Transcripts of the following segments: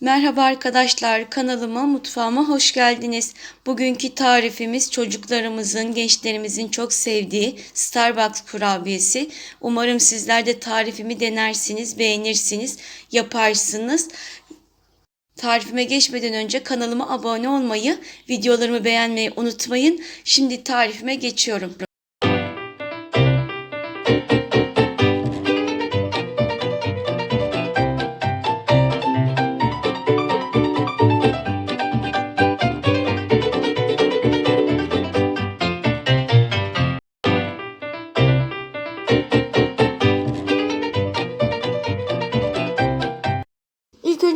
Merhaba arkadaşlar, kanalıma, mutfağıma hoş geldiniz. Bugünkü tarifimiz çocuklarımızın, gençlerimizin çok sevdiği Starbucks kurabiyesi. Umarım sizler de tarifimi denersiniz, beğenirsiniz, yaparsınız. Tarifime geçmeden önce kanalıma abone olmayı, videolarımı beğenmeyi unutmayın. Şimdi tarifime geçiyorum.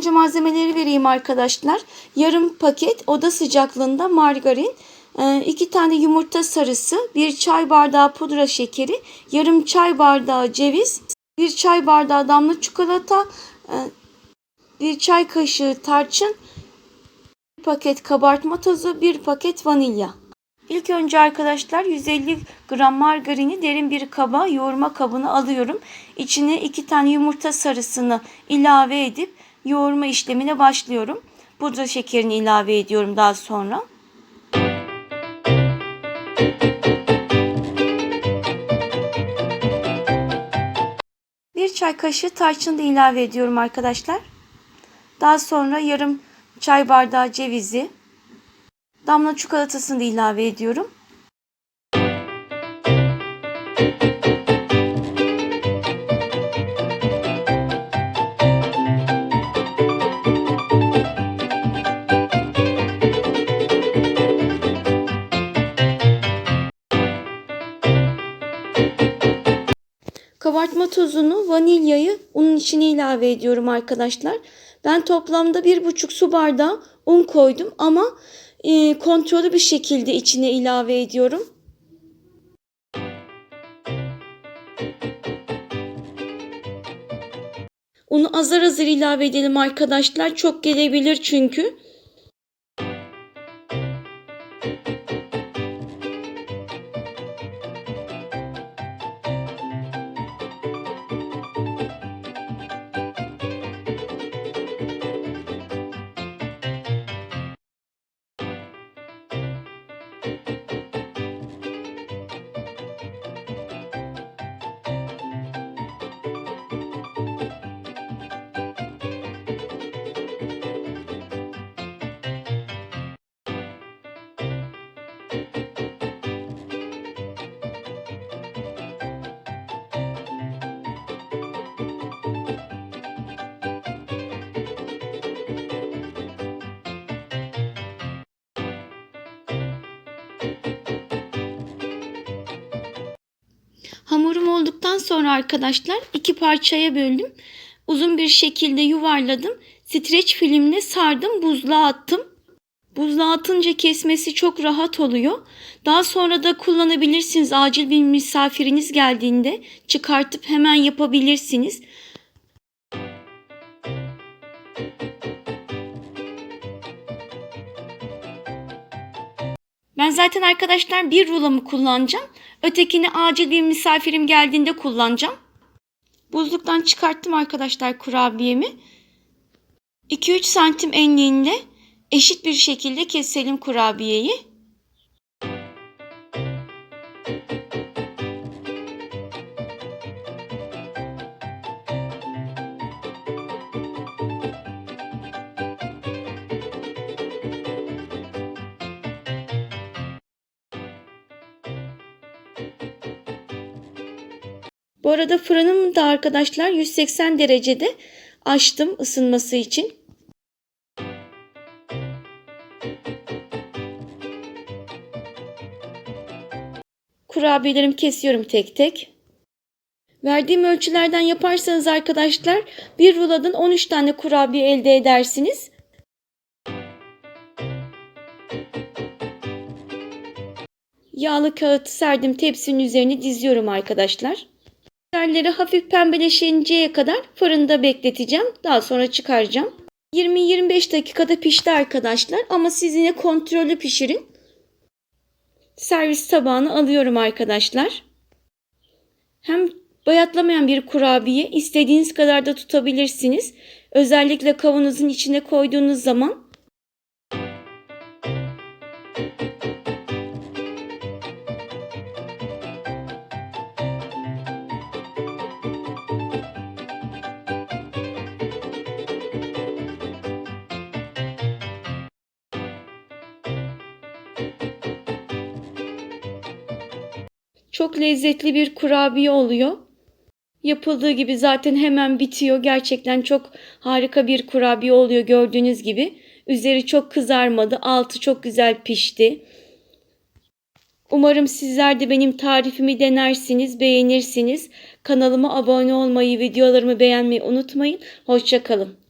Önce malzemeleri vereyim arkadaşlar. Yarım paket oda sıcaklığında margarin, e, iki tane yumurta sarısı, bir çay bardağı pudra şekeri, yarım çay bardağı ceviz, bir çay bardağı damla çikolata, e, bir çay kaşığı tarçın, bir paket kabartma tozu, bir paket vanilya. İlk önce arkadaşlar 150 gram margarini derin bir kaba yoğurma kabına alıyorum. İçine iki tane yumurta sarısını ilave edip yoğurma işlemine başlıyorum. Pudra şekerini ilave ediyorum daha sonra. Bir çay kaşığı tarçın da ilave ediyorum arkadaşlar. Daha sonra yarım çay bardağı cevizi, damla çikolatasını da ilave ediyorum. Kabartma tozunu, vanilyayı unun içine ilave ediyorum arkadaşlar. Ben toplamda bir buçuk su bardağı un koydum ama e, kontrollü bir şekilde içine ilave ediyorum. Unu azar azar ilave edelim arkadaşlar. Çok gelebilir çünkü. Sonra arkadaşlar iki parçaya böldüm. Uzun bir şekilde yuvarladım. Streç filmle sardım, buzluğa attım. Buzluğa atınca kesmesi çok rahat oluyor. Daha sonra da kullanabilirsiniz. Acil bir misafiriniz geldiğinde çıkartıp hemen yapabilirsiniz. Ben zaten arkadaşlar bir rulomu kullanacağım. Ötekini acil bir misafirim geldiğinde kullanacağım. Buzluktan çıkarttım arkadaşlar kurabiyemi. 2-3 santim enliğinde eşit bir şekilde keselim kurabiyeyi. Arada fırınımı da arkadaşlar 180 derecede açtım ısınması için. Kurabiyelerimi kesiyorum tek tek. Verdiğim ölçülerden yaparsanız arkadaşlar bir rulodan 13 tane kurabiye elde edersiniz. Yağlı kağıt serdim tepsinin üzerine diziyorum arkadaşlar. Üzerleri hafif pembeleşinceye kadar fırında bekleteceğim. Daha sonra çıkaracağım. 20-25 dakikada pişti arkadaşlar ama siz yine kontrollü pişirin. Servis tabağına alıyorum arkadaşlar. Hem bayatlamayan bir kurabiye istediğiniz kadar da tutabilirsiniz. Özellikle kavanozun içine koyduğunuz zaman çok lezzetli bir kurabiye oluyor. Yapıldığı gibi zaten hemen bitiyor. Gerçekten çok harika bir kurabiye oluyor gördüğünüz gibi. Üzeri çok kızarmadı, altı çok güzel pişti. Umarım sizler de benim tarifimi denersiniz, beğenirsiniz. Kanalıma abone olmayı, videolarımı beğenmeyi unutmayın. Hoşçakalın.